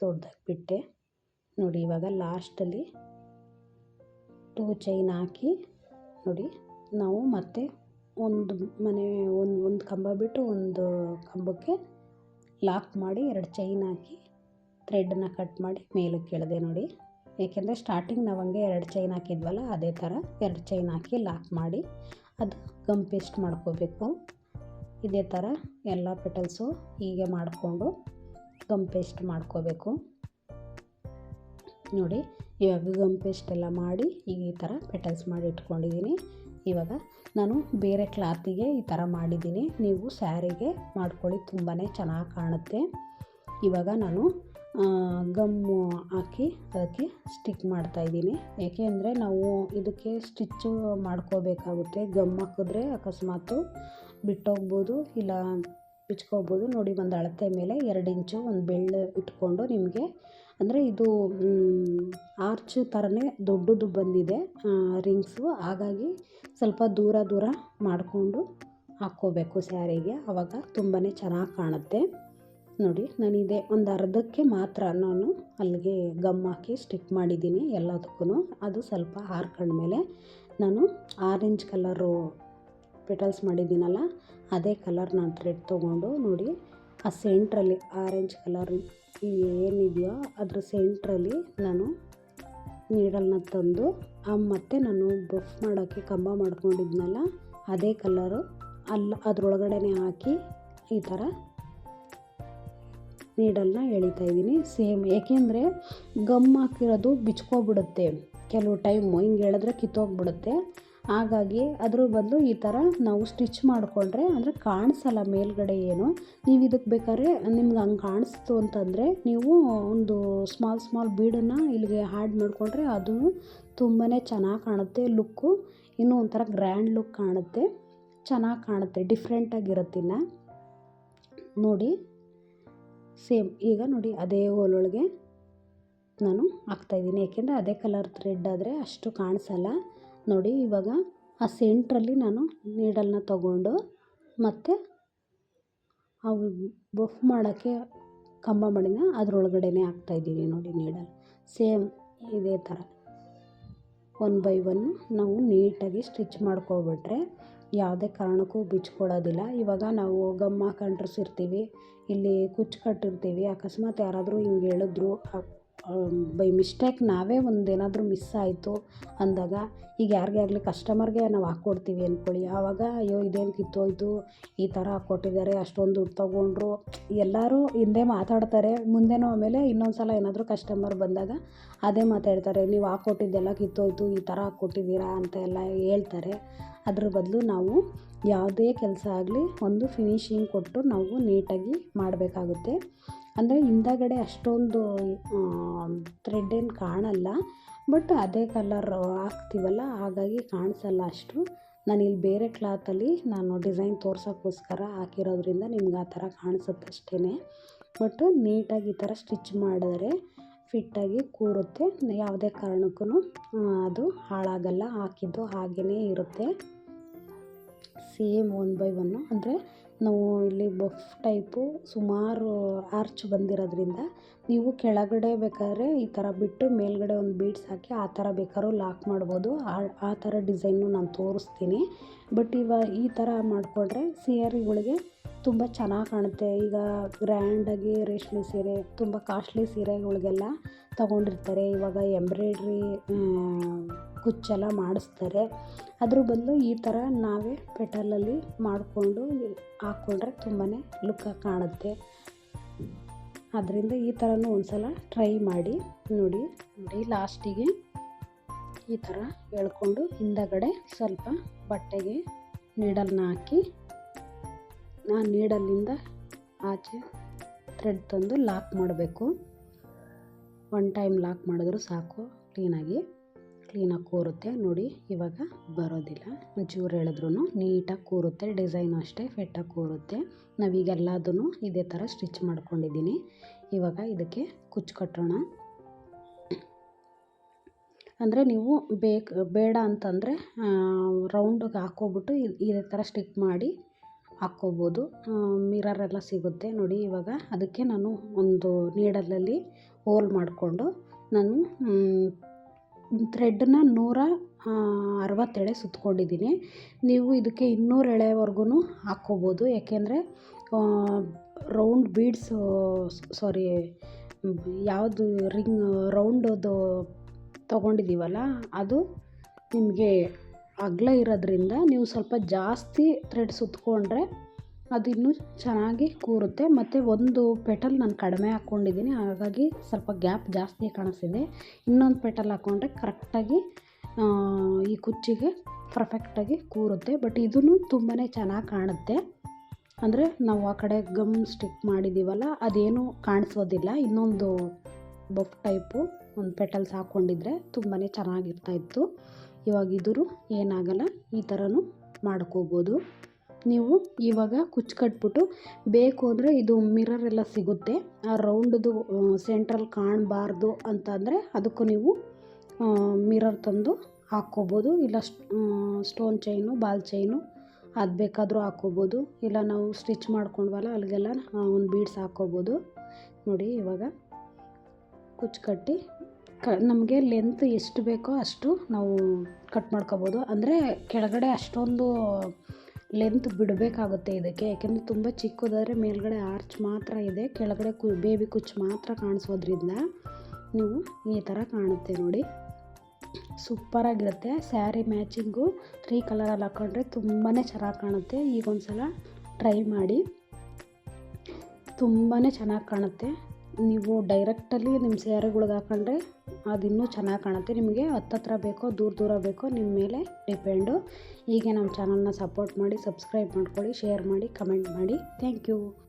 ದೊಡ್ಡದಾಗಿ ಬಿಟ್ಟೆ ನೋಡಿ, ಇವಾಗ ಲಾಸ್ಟಲ್ಲಿ ಟೂ ಚೈನ್ ಹಾಕಿ ನೋಡಿ, ನಾವು ಮತ್ತೆ ಒಂದು ಮನೆ, ಒಂದು ಒಂದು ಕಂಬ ಬಿಟ್ಟು ಒಂದು ಕಂಬಕ್ಕೆ ಲಾಕ್ ಮಾಡಿ ಎರಡು ಚೈನ್ ಹಾಕಿ ಥ್ರೆಡ್ಡನ್ನು ಕಟ್ ಮಾಡಿ ಮೇಲಕ್ಕೆ ಎಳೆದೆ ನೋಡಿ. ಏಕೆಂದರೆ ಸ್ಟಾರ್ಟಿಂಗ್ ನಾವು ಹಂಗೆ ಎರಡು ಚೈನ್ ಹಾಕಿದ್ವಲ್ಲ, ಅದೇ ಥರ ಎರಡು ಚೈನ್ ಹಾಕಿ ಲಾಕ್ ಮಾಡಿ ಅದು ಗಮ್ ಪೇಸ್ಟ್ ಮಾಡ್ಕೋಬೇಕು. ಇದೇ ಥರ ಎಲ್ಲ ಪೆಟಲ್ಸು ಹೀಗೆ ಮಾಡಿಕೊಂಡು ಗಮ್ ಪೇಸ್ಟ್ ಮಾಡ್ಕೋಬೇಕು. ನೋಡಿ ಇವಾಗ ಗಮ್ ಪೇಸ್ಟ್ ಎಲ್ಲ ಮಾಡಿ ಈಗ ಈ ಥರ ಪೆಟಲ್ಸ್ ಮಾಡಿ ಇಟ್ಕೊಂಡಿದ್ದೀನಿ. ಇವಾಗ ನಾನು ಬೇರೆ ಕ್ಲಾತಿಗೆ ಈ ಥರ ಮಾಡಿದ್ದೀನಿ. ನೀವು ಸ್ಯಾರಿಗೆ ಮಾಡ್ಕೊಳ್ಳಿ ತುಂಬಾ ಚೆನ್ನಾಗಿ ಕಾಣುತ್ತೆ. ಇವಾಗ ನಾನು ಗಮ್ಮು ಹಾಕಿ ಅದಕ್ಕೆ ಸ್ಟಿಕ್ ಮಾಡ್ತಾಯಿದ್ದೀನಿ ಏಕೆ ಅಂದರೆ ನಾವು ಇದಕ್ಕೆ ಸ್ಟಿಚ್ಚು ಮಾಡ್ಕೋಬೇಕಾಗುತ್ತೆ. ಗಮ್ ಹಾಕಿದ್ರೆ ಅಕಸ್ಮಾತು ಬಿಟ್ಟೋಗ್ಬೋದು, ಇಲ್ಲ ಬಿಚ್ಕೋಬೋದು. ನೋಡಿ, ಒಂದು ಅಳತೆ ಮೇಲೆ ಎರಡು ಇಂಚು, ಒಂದು ಬೆಳ್ಳು ಇಟ್ಕೊಂಡು ನಿಮಗೆ ಅಂದರೆ ಇದು ಆರ್ಚ್ ಥರನೇ ದೊಡ್ಡದು ಬಂದಿದೆ. ರಿಂಗ್ಸು ಹಾಗಾಗಿ ಸ್ವಲ್ಪ ದೂರ ದೂರ ಮಾಡಿಕೊಂಡು ಹಾಕ್ಕೋಬೇಕು ಸ್ಯಾರಿಗೆ. ಆವಾಗ ತುಂಬಾ ಚೆನ್ನಾಗಿ ಕಾಣುತ್ತೆ. ನೋಡಿ, ನಾನಿದೆ ಒಂದು ಅರ್ಧಕ್ಕೆ ಮಾತ್ರ ನಾನು ಅಲ್ಲಿಗೆ ಗಮ್ ಹಾಕಿ ಸ್ಟಿಕ್ ಮಾಡಿದ್ದೀನಿ ಎಲ್ಲದಕ್ಕೂ ಅದು ಸ್ವಲ್ಪ ಹಾರ್ಕೊಂಡ್ಮೇಲೆ ನಾನು ಆರೆಂಜ್ ಕಲರು ಪೆಟಲ್ಸ್ ಮಾಡಿದ್ದೀನಲ್ಲ, ಅದೇ ಕಲರ್ ನಾನು ಥ್ರೆಡ್ ತೊಗೊಂಡು ನೋಡಿ ಆ ಸೆಂಟ್ರಲ್ಲಿ ಆರೆಂಜ್ ಕಲರ್ ಏನಿದೆಯೋ ಅದ್ರ ಸೆಂಟ್ರಲ್ಲಿ ನಾನು ನೀಡಲ್ನ ತಂದು, ಆ ಮತ್ತೆ ನಾನು ಬಫ್ ಮಾಡೋಕ್ಕೆ ಕಂಬ ಮಾಡ್ಕೊಂಡಿದ್ನಲ್ಲ, ಅದೇ ಕಲರು ಅಲ್ಲಿ ಅದ್ರೊಳಗಡೆನೆ ಹಾಕಿ ಈ ಥರ ನೀಡಲ್ನ ಎಳಿತಾ ಇದ್ದೀನಿ. ಸೇಮ್ ಏಕೆಂದರೆ ಗಮ್ ಹಾಕಿರೋದು ಬಿಚ್ಕೊಬಿಡುತ್ತೆ. ಕೆಲವು ಟೈಮು ಹಿಂಗೆ ಎಳೆದ್ರೆ ಕಿತ್ತೋಗ್ಬಿಡುತ್ತೆ. ಹಾಗಾಗಿ ಅದ್ರ ಬದಲು ಈ ಥರ ನಾವು ಸ್ಟಿಚ್ ಮಾಡಿಕೊಂಡ್ರೆ ಅಂದರೆ ಕಾಣಿಸಲ್ಲ ಮೇಲ್ಗಡೆ ಏನು. ನೀವು ಇದಕ್ಕೆ ಬೇಕಾದ್ರೆ ನಿಮ್ಗೆ ಹಂಗೆ ಕಾಣಿಸ್ತು ಅಂತಂದರೆ ನೀವು ಒಂದು ಸ್ಮಾಲ್ ಸ್ಮಾಲ್ ಬೀಡನ್ನು ಇಲ್ಲಿಗೆ ಹಾಡ್ ಮಾಡಿಕೊಂಡ್ರೆ ಅದು ತುಂಬಾ ಚೆನ್ನಾಗಿ ಕಾಣುತ್ತೆ ಲುಕ್ಕು ಇನ್ನೂ ಒಂಥರ ಗ್ರ್ಯಾಂಡ್ ಲುಕ್ ಕಾಣುತ್ತೆ. ಚೆನ್ನಾಗಿ ಕಾಣುತ್ತೆ ಡಿಫ್ರೆಂಟಾಗಿರುತ್ತೆ ಇನ್ನು. ನೋಡಿ ಸೇಮ್ ಈಗ ನೋಡಿ, ಅದೇ ಹೋಲೊಳಗೆ ನಾನು ಹಾಕ್ತಾಯಿದ್ದೀನಿ ಏಕೆಂದರೆ ಅದೇ ಕಲರ್ ಥ್ರೆಡ್ ಆದರೆ ಅಷ್ಟು ಕಾಣಿಸಲ್ಲ. ನೋಡಿ, ಇವಾಗ ಆ ಸೆಂಟ್ರಲ್ಲಿ ನಾನು ನೀಡಲ್ನ ತಗೊಂಡು ಮತ್ತು ಅವು ಬಫ್ ಮಾಡೋಕ್ಕೆ ಕಂಬ ಮಾಡಿನ ಅದರೊಳಗಡೆನೇ ಹಾಕ್ತಾಯಿದ್ದೀನಿ ನೋಡಿ ನೀಡಲ್. ಸೇಮ್ ಇದೇ ಥರ. ಒನ್ ಬೈ ಒನ್ ನಾವು ನೀಟಾಗಿ ಸ್ಟಿಚ್ ಮಾಡ್ಕೊಬಿಟ್ರೆ ಯಾವುದೇ ಕಾರಣಕ್ಕೂ ಬಿಚ್ಕೊಳ್ಳೋದಿಲ್ಲ ಇವಾಗ ನಾವು ಗಮ್ ಇರ್ತೀವಿ ಇಲ್ಲಿ ಕುಚ್ಚು ಕಟ್ಟಿರ್ತೀವಿ ಅಕಸ್ಮಾತ್ ಯಾರಾದರೂ ಹಿಂಗೆ ಹೇಳಿದ್ರು ಬೈ ಮಿಸ್ಟೇಕ್ ನಾವೇ ಒಂದು ಏನಾದರೂ ಮಿಸ್ ಆಯಿತು ಅಂದಾಗ ಈಗ ಯಾರಿಗೇ ಆಗಲಿ ಕಸ್ಟಮರ್ಗೆ ನಾವು ಹಾಕ್ಕೊಡ್ತೀವಿ ಅಂದ್ಕೊಳ್ಳಿ. ಆವಾಗ ಅಯ್ಯೋ, ಇದೇನು ಕಿತ್ತೋಯ್ತು ಈ ಥರ ಹಾಕ್ಕೊಟ್ಟಿದ್ದಾರೆ, ಅಷ್ಟೊಂದು ದುಡ್ಡು ತೊಗೊಂಡ್ರು. ಎಲ್ಲರೂ ಹಿಂದೆ ಮಾತಾಡ್ತಾರೆ. ಮುಂದೆನೂ ಆಮೇಲೆ ಇನ್ನೊಂದು ಸಲ ಏನಾದರೂ ಕಸ್ಟಮರ್ ಬಂದಾಗ ಅದೇ ಮಾತಾಡ್ತಾರೆ. ನೀವು ಹಾಕ್ಕೊಟ್ಟಿದ್ದೆಲ್ಲ ಕಿತ್ತೋಯ್ತು, ಈ ಥರ ಹಾಕ್ಕೊಟ್ಟಿದ್ದೀರಾ? ಅಂತ ಎಲ್ಲ ಹೇಳ್ತಾರೆ. ಅದ್ರ ಬದಲು ನಾವು ಯಾವುದೇ ಕೆಲಸ ಆಗಲಿ ಒಂದು ಫಿನಿಶಿಂಗ್ ಕೊಟ್ಟು ನಾವು ನೀಟಾಗಿ ಮಾಡಬೇಕಾಗುತ್ತೆ. ಅಂದರೆ ಹಿಂದಗಡೆ ಅಷ್ಟೊಂದು ಥ್ರೆಡ್ ಏನು ಕಾಣಲ್ಲ. ಬಟ್ ಅದೇ ಕಲರ್ ಹಾಕ್ತೀವಲ್ಲ, ಹಾಗಾಗಿ ಕಾಣಿಸಲ್ಲ ಅಷ್ಟು. ನಾನು ಇಲ್ಲಿ ಬೇರೆ ಕ್ಲಾತಲ್ಲಿ ನಾನು ಡಿಸೈನ್ ತೋರ್ಸೋಕ್ಕೋಸ್ಕರ ಹಾಕಿರೋದ್ರಿಂದ ನಿಮ್ಗೆ ಆ ಥರ ಕಾಣಿಸುತ್ತೆ ಅಷ್ಟೇ ಬಟ್ ನೀಟಾಗಿ ಈ ಥರ ಸ್ಟಿಚ್ ಮಾಡಿದ್ರೆ ಫಿಟ್ಟಾಗಿ ಕೂರುತ್ತೆ. ಯಾವುದೇ ಕಾರಣಕ್ಕೂ ಅದು ಹಾಳಾಗಲ್ಲ. ಹಾಕಿದ್ದು ಹಾಗೆಯೇ ಇರುತ್ತೆ. ಸೇಮ್ ಒನ್ ಬೈ ಒನ್ನು ಅಂದರೆ ನಾವು ಇಲ್ಲಿ ಬಫ್ ಟೈಪು ಸುಮಾರು ಆರ್ಚ್ ಬಂದಿರೋದ್ರಿಂದ ನೀವು ಕೆಳಗಡೆ ಬೇಕಾದ್ರೆ ಈ ಥರ ಬಿಟ್ಟು ಮೇಲ್ಗಡೆ ಒಂದು ಬೀಡ್ಸ್ ಹಾಕಿ ಆ ಥರ ಬೇಕಾದ್ರೂ ಲಾಕ್ ಮಾಡ್ಬೋದು. ಆ ಥರ ಡಿಸೈನು ನಾನು ತೋರಿಸ್ತೀನಿ. ಬಟ್ ಇವಾಗ ಈ ಥರ ಮಾಡಿಕೊಂಡ್ರೆ ಸೀರೆಗಳಿಗೆ ತುಂಬ ಚೆನ್ನಾಗಿ ಕಾಣುತ್ತೆ. ಈಗ ಗ್ರ್ಯಾಂಡಾಗಿ ರೇಷ್ಮೆ ಸೀರೆ, ತುಂಬ ಕಾಸ್ಟ್ಲಿ ಸೀರೆಗಳಿಗೆಲ್ಲ ತಗೊಂಡಿರ್ತಾರೆ. ಇವಾಗ ಎಂಬ್ರಾಯ್ಡ್ರಿ ಕುಚ್ಚೆಲ್ಲ ಮಾಡಿಸ್ತಾರೆ. ಅದ್ರ ಬದಲು ಈ ಥರ ನಾವೇ ಪೆಟಲಲ್ಲಿ ಮಾಡಿಕೊಂಡು ಹಾಕ್ಕೊಂಡ್ರೆ ತುಂಬಾ ಲುಕ್ಕಾಗಿ ಕಾಣುತ್ತೆ. ಅದರಿಂದ ಈ ಥರನೂ ಒಂದು ಸಲ ಟ್ರೈ ಮಾಡಿ, ನೋಡಿ ನೋಡಿ ಲಾಸ್ಟಿಗೆ. ಈ ಥರ ಎಳ್ಕೊಂಡು ಹಿಂದಗಡೆ ಸ್ವಲ್ಪ ಬಟ್ಟೆಗೆ ನೀಡಲ್ನ ಹಾಕಿ, ಆ ನೀಡಲ್ಲಿಂದ ಆಚೆ ಥ್ರೆಡ್ ತಂದು ಲಾಕ್ ಮಾಡಬೇಕು. ಒನ್ ಟೈಮ್ ಲಾಕ್ ಮಾಡಿದ್ರು ಸಾಕು ಕ್ಲೀನಾಗಿ ಕ್ಲೀನಾಗಿ ಕೂರುತ್ತೆ. ನೋಡಿ, ಇವಾಗ ಬರೋದಿಲ್ಲ. ಒಂಚೂರು ಹೇಳಿದ್ರು ನೀಟಾಗಿ ಕೂರುತ್ತೆ, ಡಿಸೈನು ಅಷ್ಟೇ ಫಿಟ್ಟಾಗಿ ಕೂರುತ್ತೆ. ನಾವೀಗೆಲ್ಲದೂ ಇದೇ ಥರ ಸ್ಟಿಚ್ ಮಾಡ್ಕೊಂಡಿದ್ದೀನಿ. ಇವಾಗ ಇದಕ್ಕೆ ಕುಚ್ಚು ಕಟ್ಟೋಣ ಅಂದರೆ ನೀವು ಬೇಕು, ಬೇಡ ಅಂತಂದರೆ ರೌಂಡಗೆ ಹಾಕ್ಕೊಬಿಟ್ಟು ಇದೇ ಥರ ಸ್ಟಿಕ್ ಮಾಡಿ ಹಾಕ್ಕೋಬೋದು. ಮಿರರ್ ಎಲ್ಲ ಸಿಗುತ್ತೆ ನೋಡಿ ಇವಾಗ. ಅದಕ್ಕೆ ನಾನು ಒಂದು ನೀಡಲಲ್ಲಿ ಹೋಲ್ ಮಾಡಿಕೊಂಡು ನಾನು ಥ್ರೆಡ್ನ ನೂರ ಅರವತ್ತೆಳೆ ಸುತ್ಕೊಂಡಿದ್ದೀನಿ. ನೀವು ಇದಕ್ಕೆ ಇನ್ನೂರು ಎಳೆವರೆಗೂ ಹಾಕ್ಕೋಬೋದು. ಯಾಕೆಂದರೆ ರೌಂಡ್ ಬೀಡ್ಸು ಸಾರಿ ಯಾವುದು ರಿಂಗ್ ರೌಂಡದು ತೊಗೊಂಡಿದ್ದೀವಲ್ಲ, ಅದು ನಿಮಗೆ ಅಗಲ ಇರೋದ್ರಿಂದ ನೀವು ಸ್ವಲ್ಪ ಜಾಸ್ತಿ ಥ್ರೆಡ್ ಸುತ್ತಕೊಂಡ್ರೆ ಅದು ಇನ್ನೂ ಚೆನ್ನಾಗಿ ಕೂರುತ್ತೆ. ಮತ್ತು ಒಂದು ಪೆಟಲ್ ನಾನು ಕಡಿಮೆ ಹಾಕ್ಕೊಂಡಿದ್ದೀನಿ, ಹಾಗಾಗಿ ಸ್ವಲ್ಪ ಗ್ಯಾಪ್ ಜಾಸ್ತಿ ಕಾಣಿಸ್ತಿದೆ. ಇನ್ನೊಂದು ಪೆಟಲ್ ಹಾಕ್ಕೊಂಡ್ರೆ ಕರೆಕ್ಟಾಗಿ ಈ ಕುಚ್ಚಿಗೆ ಪರ್ಫೆಕ್ಟಾಗಿ ಕೂರುತ್ತೆ. ಬಟ್ ಇದೂ ತುಂಬಾ ಚೆನ್ನಾಗಿ ಕಾಣುತ್ತೆ. ಅಂದರೆ ನಾವು ಆ ಕಡೆ ಗಮ್ ಸ್ಟಿಕ್ ಮಾಡಿದ್ದೀವಲ್ಲ, ಅದೇನು ಕಾಣಿಸೋದಿಲ್ಲ. ಇನ್ನೊಂದು ಬಫ್ ಟೈಪು ಒಂದು ಪೆಟಲ್ಸ್ ಹಾಕ್ಕೊಂಡಿದ್ರೆ ತುಂಬಾ ಚೆನ್ನಾಗಿರ್ತಾಯಿತ್ತು ಇವಾಗ ಇದ್ರು ಏನಾಗಲ್ಲ, ಈ ಥರನೂ ಮಾಡ್ಕೋಬೋದು. ನೀವು ಇವಾಗ ಕುಚ್ಚು ಕಟ್ಬಿಟ್ಟು ಬೇಕು ಅಂದರೆ ಇದು ಮಿರರ್ ಎಲ್ಲ ಸಿಗುತ್ತೆ. ಆ ರೌಂಡ್ದು ಸೆಂಟ್ರಲ್ ಕಾಣಬಾರ್ದು ಅಂತಂದರೆ ಅದಕ್ಕೂ ನೀವು ಮಿರರ್ ತಂದು ಹಾಕ್ಕೋಬೋದು. ಇಲ್ಲ ಸ್ಟೋನ್ ಚೈನು, ಬಾಲ್ ಚೈನು ಅದು ಬೇಕಾದರೂ ಹಾಕ್ಕೋಬೋದು. ಇಲ್ಲ ನಾವು ಸ್ಟಿಚ್ ಮಾಡ್ಕೊಂಡ್ವಲ್ಲ ಅಲ್ಲಿಗೆಲ್ಲ ಒಂದು ಬೀಡ್ಸ್ ಹಾಕ್ಕೋಬೋದು. ನೋಡಿ ಇವಾಗ ಕುಚ್ಚು ಕಟ್ಟಿ ಕ ನಮಗೆ ಲೆಂತ್ ಎಷ್ಟು ಬೇಕೋ ಅಷ್ಟು ನಾವು ಕಟ್ ಮಾಡ್ಕೋಬೋದು. ಅಂದರೆ ಕೆಳಗಡೆ ಅಷ್ಟೊಂದು ಲೆಂತ್ ಬಿಡಬೇಕಾಗುತ್ತೆ ಇದಕ್ಕೆ. ಯಾಕೆಂದರೆ ತುಂಬ ಚಿಕ್ಕದಾದರೆ ಮೇಲ್ಗಡೆ ಆರ್ಚ್ ಮಾತ್ರ ಇದೆ. ಕೆಳಗಡೆ ಕು ಬೇಬಿ ಕುಚ್ಚು ಮಾತ್ರ ಕಾಣಿಸೋದ್ರಿಂದ ನೀವು ಈ ಥರ ಕಾಣುತ್ತೆ ನೋಡಿ. ಸೂಪರಾಗಿರುತ್ತೆ ಸ್ಯಾರಿ ಮ್ಯಾಚಿಂಗು ತ್ರೀ ಕಲರಲ್ಲಿ ಹಾಕ್ಕೊಂಡ್ರೆ ತುಂಬಾ ಚೆನ್ನಾಗಿ ಕಾಣುತ್ತೆ. ಈಗ ಒಂದು ಸಲ ಟ್ರೈ ಮಾಡಿ. ತುಂಬಾ ಚೆನ್ನಾಗಿ ಕಾಣುತ್ತೆ. ನೀವು ಡೈರೆಕ್ಟಲ್ಲಿ ನಿಮ್ಮ ಸ್ಯಾರಿಗಳ್ಗೆ ಹಾಕೊಂಡ್ರೆ ಅದು ಇನ್ನೂ ಚೆನ್ನಾಗಿ ಕಾಣುತ್ತೆ. ನಿಮಗೆ ಹತ್ತತ್ರ ಬೇಕೋ ದೂರ ದೂರ ಬೇಕೋ ನಿಮ್ಮ ಮೇಲೆ ಡಿಪೆಂಡು. ಹೀಗೆ ನಮ್ಮ ಚಾನಲ್ನ ಸಪೋರ್ಟ್ ಮಾಡಿ, ಸಬ್ಸ್ಕ್ರೈಬ್ ಮಾಡ್ಕೊಳ್ಳಿ, ಶೇರ್ ಮಾಡಿ, ಕಮೆಂಟ್ ಮಾಡಿ. Thank you.